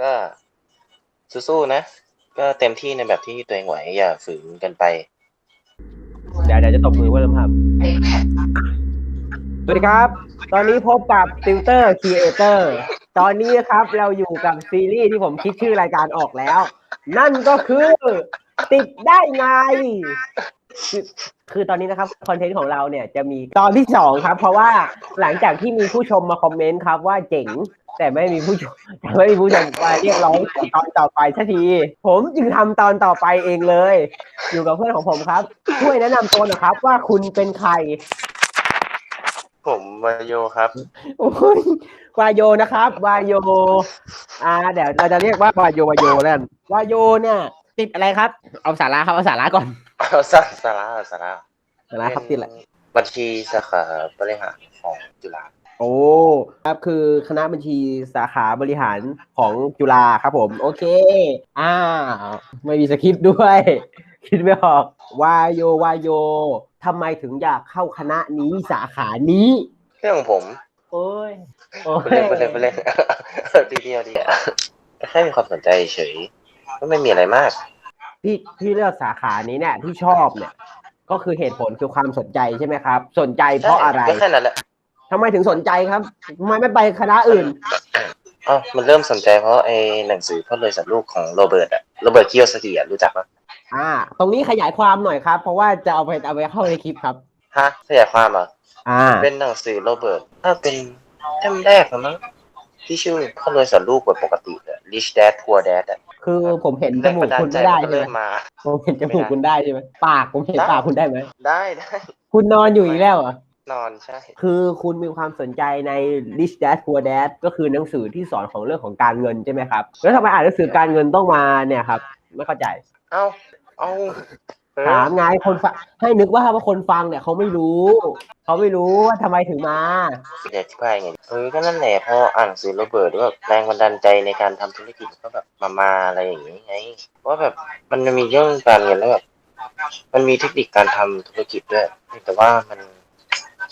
ก็สู้ๆนะ ก็เต็มที่ในแบบที่ตัวเองไหวอย่าฝืนกันไป เดี๋ยวเดี๋ยวจะตบมือเพิ่มครับ สวัสดีครับ ตอนนี้พบกับติวเตอร์ครีเอเตอร์ ตอนนี้ครับเราอยู่กับซีรีส์ที่ผมคิดชื่อรายการออกแล้ว นั่นก็คือ ติดได้ไง คือคือตอนนี้นะครับคอนเทนต์ของเราเนี่ยจะมีตอนที่สองครับ เพราะว่าหลังจากที่มีผู้ชมมาคอมเมนต์ครับว่าเจ๋ง แต่ไม่มีผู้ชมแต่ไม่มีผู้ชมมาเรียกร้องตอนต่อไปสักที ผมจึงทำตอนต่อไปเองเลย อยู่กับเพื่อนของผมครับ ช่วยแนะนำตัวหน่อยครับ ว่าคุณเป็นใครผมวายโยครับ โอ้ยวายโยนะครับวายโย อ่าเดี๋ยวเราจะเรียกว่าวายโยวายโยแล้วกันวายโยเนี่ย ติดอะไรครับ เอาสาระครับเอาสาระก่อนเอาสาสาระสาระสาระครับติดอะไรบัญชีสาขาบริหารของจุฬาโอ้ครับคือคณะบัญชีสาขาบริหารของจุฬาครับผม โอเค อ่า ไม่มีสคริปต์ด้วย คิดไม่ออกวายโยวายโยทำไมถึงอยากเข้าคณะนี้สาขานี้เรื่องของผม โอ้ยโอ้ไปเล่นไปเล่นไปเล่นดีเดียวดีอะแค่มีความสนใจเฉย ก็ไม่มีอะไรมากที่ที่เลือกสาขานี้เนี่ยที่ชอบเนี่ย ก็คือเหตุผลคือความสนใจใช่ไหมครับ สนใจเพราะอะไรก็แค่นั้นแหละทำไมถึงสนใจครับทำไมไม่ไปคณะอื่นอ๋อมันเริ่มสนใจเพราะไอ้หนังสือพ่อเลยสัตว์ลูกของโรเบิร์ตอะโรเบิร์ตคิโยสกิอะรู้จักปะอ่า ตรงนี้ขยายความหน่อยครับ เพราะว่าจะเอาไปเอาไปเข้าในคลิปครับฮะขยายความเหรอะอ่า เป็นหนังสือโรเบิร์ตถ้าเป็นเล่มแรกนะมั้งที่ชื่อพ่อเลยสัตว์ลูกแบบปกติ อะ Rich Dad Poor Dad อะคือผมเห็นจแรงมูบักนดาคุลณใจไม่ได้มันก็ใช่เริ่ไหมมมาผมเห็นจมูกคุณได้ใช่ไหมปากผมเห็นได้ปากคุณได้ไหมได้ได้คุณนอนอยู่อีกแล้วเหรอนอนใช่ คือคุณมีความสนใจใน Rich Dad Poor Dad ก็คือหนังสือที่สอนของเรื่องของการเงินใช่ไหมครับ แล้วทำไมอ่านหนังสือการเงินต้องมาเนี่ยครับ ไม่เข้าใจ เอ้าเอ้าเออ ถามไงคนฟังให้นึกว่าว่าคนฟังเนี่ยเขาไม่รู้เขาไม่รู้ว่าทำไมถึงมาจะอธิบายไงเออก็นั่นแหละพออ่านหนังสือโรเบิร์ตว่าแรงบันดาลใจในการทำธุรกิจก็แบบมามาอะไรอย่างนี้ไงว่าแบบมันมีเรื่องการเงินแล้วแบบมันมีเทคนิคการทำธุรกิจด้วย แต่ว่ามัน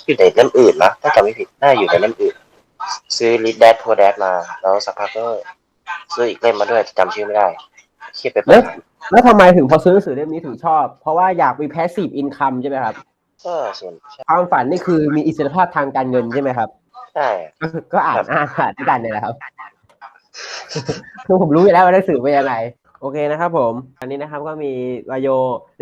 อยู่ในเล่มอื่นนะถ้าจำไม่ผิดน่าอยู่ในเล่มอื่น ซื้อ Rich Dad Poor Dad มา แล้วสักพักก็ซื้ออีกเล่มมาด้วยจำชื่อไม่ได้เครียดไปเปิด แล้วทำไมถึงพอซื้อหนังสือเล่มนี้ถึงชอบ เพราะว่าอยากมี passive income ใช่ไหมครับ ก็ส่วนใช่ความฝันนี่คือมีอิสรภาพทางการเงินใช่ไหมครับ ใช่ก็ก็อ่านอ่านอ่านด้วยกันเนี่ยแหละครับคือผมรู้อยู่แล้วว่าหนังสือเป็นยังไงโอเคนะครับผม อันนี้นะครับก็มีวายโย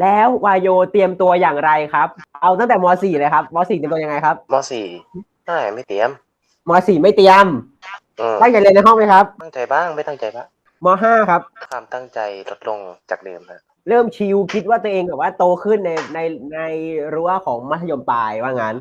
แล้ววายโยเตรียมตัวอย่างไรครับ เอาตั้งแต่ม .4 เลยครับม .4 เตรียมตัวยังไงครับมสี่ใช่ไม่เตรียมม .4 ไม่เตรียม อืมตั้งใจเรียนในห้องไหมครับ ตั้งใจบ้างไม่ตั้งใจบ้าง ม .5 ครับ ความตั้งใจลดลงจากเดิมฮะเริ่มชิลคิดว่าตัวเองแบบว่าโตขึ้นในในในรั้วของมัธยมปลายว่างั้น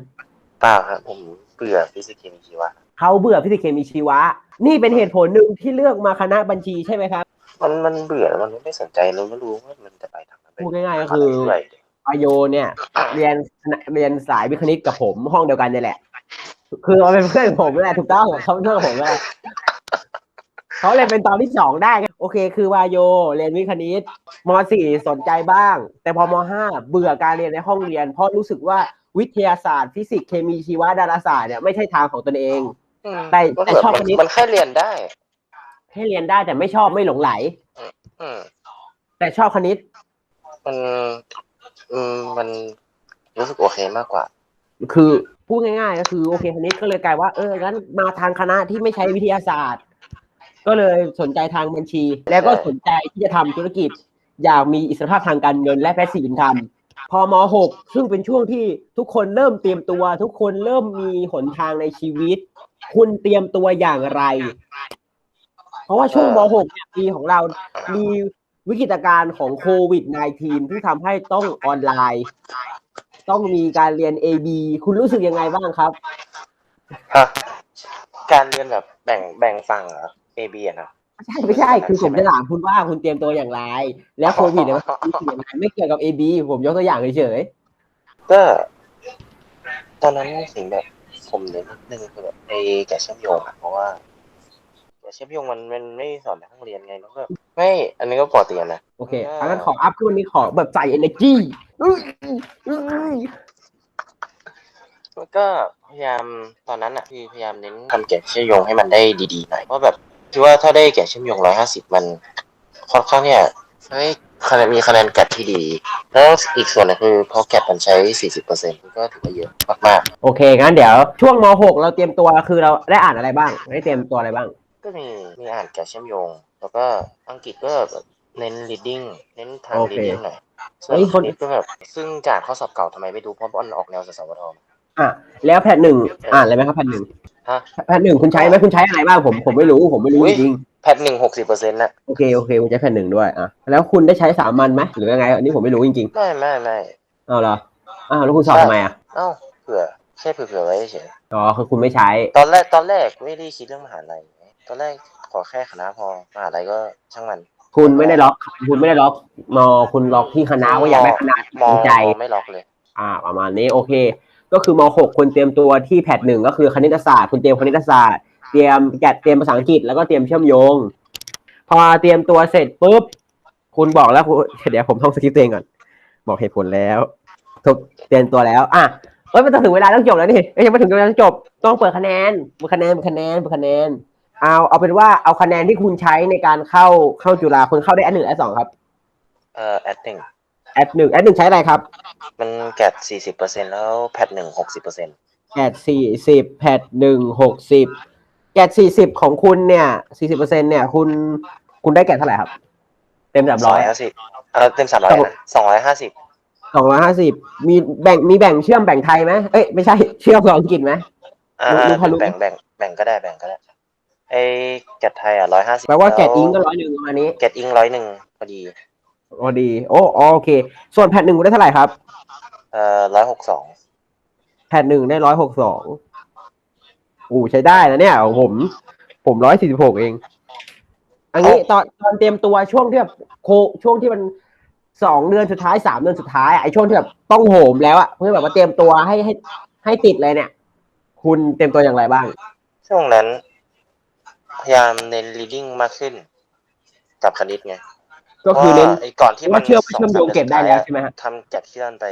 เปล่าครับผมเบื่อฟิสิกส์เคมีชีวะเขาเบื่อฟิสิกส์เคมีชีวะ นี่เป็นเหตุผลหนึ่งที่เลือกมาคณะบัญชีใช่ไหมครับ มันมันเบื่อแล้วมันไม่สนใจเราไม่รู้ว่ามันจะไปทางไหนพูดง่ายๆก็คืออะไรวายโยเนี่ย เรียนเรียนสายวิทย์คณิตกับผมห้องเดียวกันเนี่ยแหละ คือเขาเป็นเพื่อนผมแหละถูกต้องเขาเป็นเพื่อนผมแหละ เขาเลยเป็นตอนที่สองได้ไงโอเค คือวายโยเรียนวิทย์คณิตมสี่สนใจบ้าง แต่พอมห้าเบื่อการเรียนในห้องเรียน เพราะรู้สึกว่าวิทยาศาสตร์ ฟิสิกส์เคมีชีวะดาราศาสตร์เนี่ยไม่ใช่ทางของตนเองอืมแต่ก็แต่แบบชอบมัคนนนี้มันแค่เรียนได้ให้เรียนได้แต่ไม่ชอบไม่หลงไหลอืมแต่ชอบคณิต มันอืมมันรู้สึกโอเคมากกว่า คือพูดง่าย ๆ ก็คือโอเคคณิตก็เลยกลายว่าเอองั้นมาทางคณะที่ไม่ใช้วิทยาศาสตร์ ก็เลยสนใจทางบัญชี แล้วก็สนใจที่จะทำธุรกิจ อยากมีอิสรภาพทางการเงินและแพสซีฟอินคัมพอม .6 ซึ่งเป็นช่วงที่ทุกคนเริ่มเตรียมตัว ทุกคนเริ่มมีหนทางในชีวิต คุณเตรียมตัวอย่างไร เพราะว่าช่วงม .6 เนี่ยปีของเรา มีวิกฤตการณ์ของโควิด -19 ที่ทำให้ต้องออนไลน์ ต้องมีการเรียน AB คุณรู้สึกยังไงบ้างครับ ฮะ การเรียนแบบแบ่งแบ่งฝั่งเหรอ A B อะนะไม่ใช่ไม่ใช่คือผมจะถามคุณว่าคุณเตรียมตัวอย่างไร แล้วโควิดเนี่ยมันรู้สึกยังไงไม่เกี่ยวกับ AB ผมยกตัวอย่างเฉยก็ตอนนั้นสิ่งแบบผมเรียนนิดนึงคือแบบไอ้แกะเชื่อมโยงอะเพราะว่าแกะเชื่อมโยงมันมันไม่สอนในห้องเรียนไงแล้วก็ไม่อันนี้ก็ปกติอะนะๆโอเคอังั้นขออัพขึ้นวันนี้ขอแบบใส่ energy อื้ออื้อแล้วก็พยายามตอนนั้นอะพี่พยายามเน้นทำแกะเชื่อมโยงให้มันได้ดีๆหน่อยเพราะแบบ คิดว่าถ้าได้แกะเชื่อมโยงร้อยห้าสิบมันค่อนข้างเนี่ยเฮ้ยคะแนนมีคะแนนแกะที่ดี แล้วอีกส่วนหนึงคือพอแกะมันใช้สี่สิบเปอร์เซ็นต์ก็ถือว่าเยอะมากโอเค งั้นเดี๋ยวช่วงม .6 เราเตรียมตัวคือเราได้อ่านอะไรบ้าง ได้เตรียมตัวอะไรบ้างๆก็มีมีอ่านแกะเชื่อมโยง แล้วก็อังกฤษก็แบบเน้น reading เน้นทางโอเค reading หน่อยส่วนเฮ้ยคนคณิตก็แบบซึ่งจากข้อสอบเก่าทำไมไม่ดูเพราะมันออกแนวสสวทอะแล้วแพทหนึ่งอ่านอะไรไหมครับแพทหนึ่ง ฮะ แพทหนึ่งคุณใช้ไหมคุณใช้อะไรบ้างผมผมไม่รู้ผมไม่รู้อุ๊จย ริงแพทหนึ่งหกสิบเปอร์เซ็นต์นะๆโอเคโอเคคุณใช้แพทหนึ่งด้วยอะแล้วคุณได้ใช้สามัญไหมหรือยังไงอันนี้ผมไม่รู้จริงไม่ไม่ไม่ๆเอาเหรออ้าวแล้วคุณสอบทำไมอะเอ้าเผื่อแค่เผื่อๆไว้เฉยอ๋อคือคุณไม่ใช้ตอนแรกตอนแรกไม่ได้คิดเรื่องมหาลัยตอนแรกขอแค่คณะพอมหาลัยก็ช่างมัน คุณไม่ได้ล็อก คุณไม่ได้ล็อกมอคุณล็อกที่คณะว่าอยากได้คณะมอสนใจ มอไม่ล็อกเลย อ่า ประมาณนี้โอเค ก็คือม .6 คุณเตรียมตัวที่แพทหนึ่งก็คือคณิตศาสตร์ คุณเตรียมคณิตศาสตร์ เตรียมแกะเตรียมภาษาอังกฤษแล้วก็เตรียมเชื่อมโยง พอเตรียมตัวเสร็จปุ๊บ คุณบอกแล้วคุณเดี๋ยวผมท่องสคริปต์ตัวเองก่อน บอกเหตุผลแล้วทุกเตรียมตัวแล้ว อะเอ้ยมันจะถึงเวลาต้องจบแล้วนี่เอ้ยยังไม่ถึงเวลาต้องจบ ต้องเปิดคะแนนเปิดคะแนนเปิดคะแนนเปิดคะแนน เอาเอาเป็นว่าเอาคะแนนที่คุณใช้ในการเข้าเข้าจุฬาคุณเข้าได้อันหนึ่งอันสองครับ เอ่อแอดหนึ่ง แอดหนึ่งแอดหนึ่งใช้อะไรครับ มันแกดสี่สิบเปอร์เซ็นแล้วแพทหนึ่งหกสิบเปอร์เซ็นต์แกดสี่สิบแพดหนึ่งหกสิบแกดสี่สิบของคุณเนี่ยสี่สิบเปอร์เซ็นเนี่ยคุณคุณได้แกดเท่าไหร่ครับ เต็มสามสอร้งอยร้อยห้าสิบเออเต็มสามร้อยครับผมนะสองร้อยห้าสิบสองร้อยห้าสิบมีแบ่งมีแบ่งเชื่อมแบ่งไทยไหมเอ้ยไม่ใช่เชื่อมกับอังกฤษไหมอ่ารู้รู้พอรู้แบ่งแบ่งแบ่งก็ได้แบ่งก็ได้ไอ้แกดไทยอะร้อยห้าสิบแปลว่าแกดอิงก็ร้อยหนึ่งประมาณนี้แกดอิงร้อยหนึ่งพอดี พอดี โอ้อ๋อโอเค ส่วนแพดหนึ่งคุณได้เท่าไหร่ครับ เอ่อร้อยหกสองแพดหนึ่งได้ร้อยหกสองอู้ใช้ได้นะเนี่ย ผม ผมร้อยสี่สิบหกเอง อันนี้ตอนตอนเตรียมตัวช่วงที่แบบโคช่วงที่มันสองเดือนสุดท้ายสามเดือนสุดท้ายอะไอ้ช่วงที่แบบต้องโหมแล้วอะเพื่อแบบว่าเตรียมตัวให้ให้ให้ติดเลยเนี่ย คุณเตรียมตัวอย่างไรบ้าง ช่วงนั้น พยายามเน้น reading มากขึ้น กับคณิตไง ก็คือเน้นพราะว่าไอ้ก่อนที่มัว่านเชื่อมเชื่อมโยงเก็บได้แล้วใช่ไหมฮะทำแกดเคลื่อนไป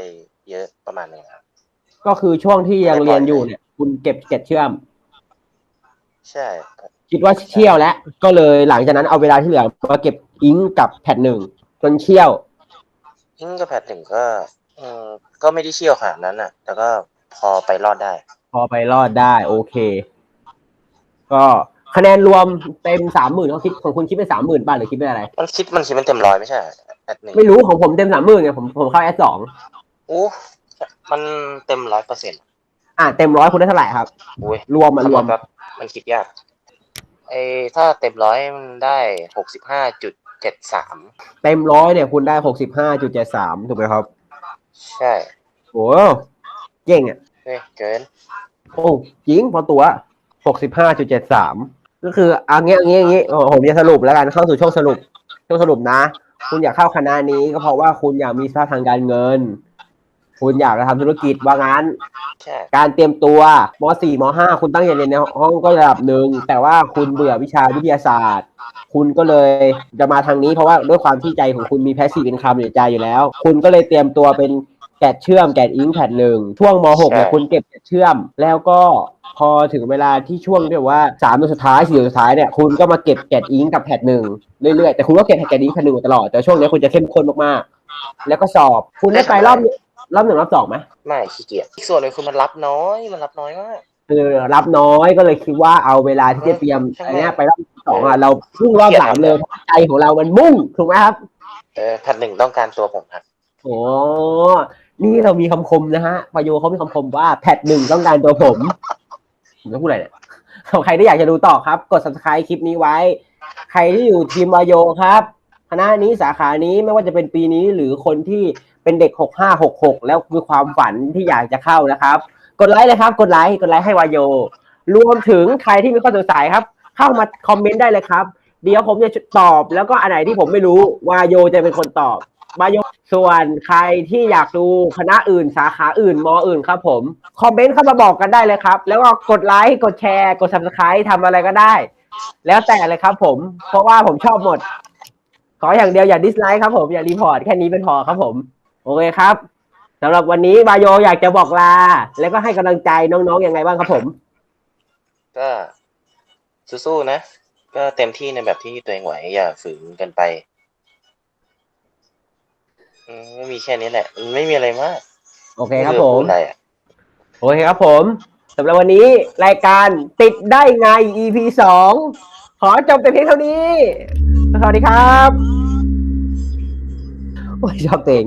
เยอะประมาณหนึงครับก็คือช่วงที่ยังเรียนอยู่เนี่ย คุณเก็บเก็บเชื่อม ใช่ครับคิดว่าเชี่ยวแล้ว ก็เลยหลังจากนั้นเอาเวลาที่เหลือมาเก็บอิงกับแพดหนึ่งจนเชี่ยว อิงกับแพทหนึ่งก็อืมก็ไม่ได้เชี่ยวขนาดนั้นอะ แต่ก็พอไปรอดได้ พอไปรอดได้ โอเค ก็ คะแนนรวมเต็มสามหมื่นเขาคิดของคุณคิดเป็นสามหมื่นป่ะหรือคิดเป็นอะไร มันคิดมันคิดมันเต็มร้อยไม่ใช่แอดหนึ่งไม่รู้ของผมเต็มสามหมื่นไงผมผมเข้าแอดสองอู้มันเต็มร้อยเปอร์เซ็นต์อะเต็มร้อยคุณได้เท่าไหร่ครับ อุ้ยรวมมารวม คำนณแบบมันคิดยากไอ้ถ้าเต็มร้อยมันได้หกสิบห้าจุดเจ็ดสามเต็มร้อยเนี่ยคุณได้หกสิบห้าจุดเจ็ดสามถูกไหมครับใช่โอ้เก่งอะ เฮ้ยเกิน โอ้จริงพอตัวหกสิบห้าจุดเจ็ดสาม ก็คืออันนี้อันนี้อันนี้โอ้ผมจะสรุปแล้วกันเข้าสู่ช่วงสรุป ช่วงสรุปนะ คุณอยากเข้าคณะนี้ก็เพราะว่าคุณอยากมีสภาพทางการเงิน คุณอยากจะทำธุรกิจว่างั้นใช่การเตรียมตัวม .4 ม .5 คุณตั้งใจเรียนในห้องก็ระดับหนึ่งแต่ว่าคุณเบื่อวิชาวิทยาศาสตร์ คุณก็เลยจะมาทางนี้เพราะว่าด้วยความที่ใจของคุณมีแพสซีฟอินคัมอยู่ใจอยู่แล้ว คุณก็เลยเตรียมตัวเป็นแกดเชื่อมแกดอิงแพดหนึ่งช่วงม .6 เนี่ยคุณเก็บแกดเชื่อมแล้วก็ พอถึงเวลาที่ช่วงที่แบบว่าสามเดือนสุดท้ายสี่เดือนสุดท้ายเนี่ยคุณก็มาเก็บแกดอิงกับแพดหนึ่งเรื่อยๆแต่คุณก็เก็บแกดอิงแพดหนึ่งมาตลอดแต่ช่วงนี้คุณจะเข้มข้นมากๆแล้วก็สอบคุณได้ไปรอบรอบหนึ่งรอบสองไหมไม่ขี้เกียจอีกส่วนหนึ่งคือมันรับน้อยมันรับน้อยมากคือรับน้อยก็เลยคิดว่าเอาเวลาที่จะเตรียมใช่อันเนี้ยไปรอบสองอะเราพุ่งรอบสามเลยเพราะใจของเรามันมุ่งถูกไหมครับเออแพทหนึ่งต้องการตัวผมครับโอ้นี่เรามีคำคมนะฮะพายุเขามีคำคมว่าแพทหนึ่งต้องการตัวผม ผมจะพูดอะไรเนี่ยใครที่อยากจะดูต่อครับ กด subscribe คลิปนี้ไว้ ใครที่อยู่ทีมวายโยครับคณะนี้สาขานี้ไม่ว่าจะเป็นปีนี้หรือคนที่เป็นเด็กหกห้าหกหกแล้วมีความฝันที่อยากจะเข้านะครับ กดไลค์เลยครับ กดไลค์กดไลค์ให้วายโย รวมถึงใครที่มีข้อสงสัยครับ เข้ามาคอมเมนต์ได้เลยครับ เดี๋ยวผมจะตอบแล้วก็อันไหนที่ผมไม่รู้วายโยจะเป็นคนตอบ วายโยส่วนใครที่อยากดูคณะอื่นสาขาอื่นมออื่นครับผม คอมเมนต์เข้ามาบอกกันได้เลยครับ แล้วก็กดไลค์กดแชร์ กด subscribe ทำอะไรก็ได้ แล้วแต่เลยครับผม เพราะว่าผมชอบหมด ขออย่างเดียวอย่าดิสไลค์ครับผม อย่ารีพอร์ตแค่นี้เป็นพอครับผม โอเคครับสำหรับวันนี้วายโยอยากจะบอกลา แล้วก็ให้กำลังใจน้องๆยังไงบ้างครับผม ก็สู้ๆนะ ก็เต็มที่ในแบบที่ตัวเองไหวอย่าฝืนกันไป อืมไม่มีแค่นี้แหละมันไม่มีอะไรมากโอเคครับไอผมพูดอะไรอะโอเคครับผมสำหรับวันนี้รายการติดได้ไง EP สองขอจบแต่เพียงเท่านี้ สวัสดีครับ โอ้ยชอบตัวเอง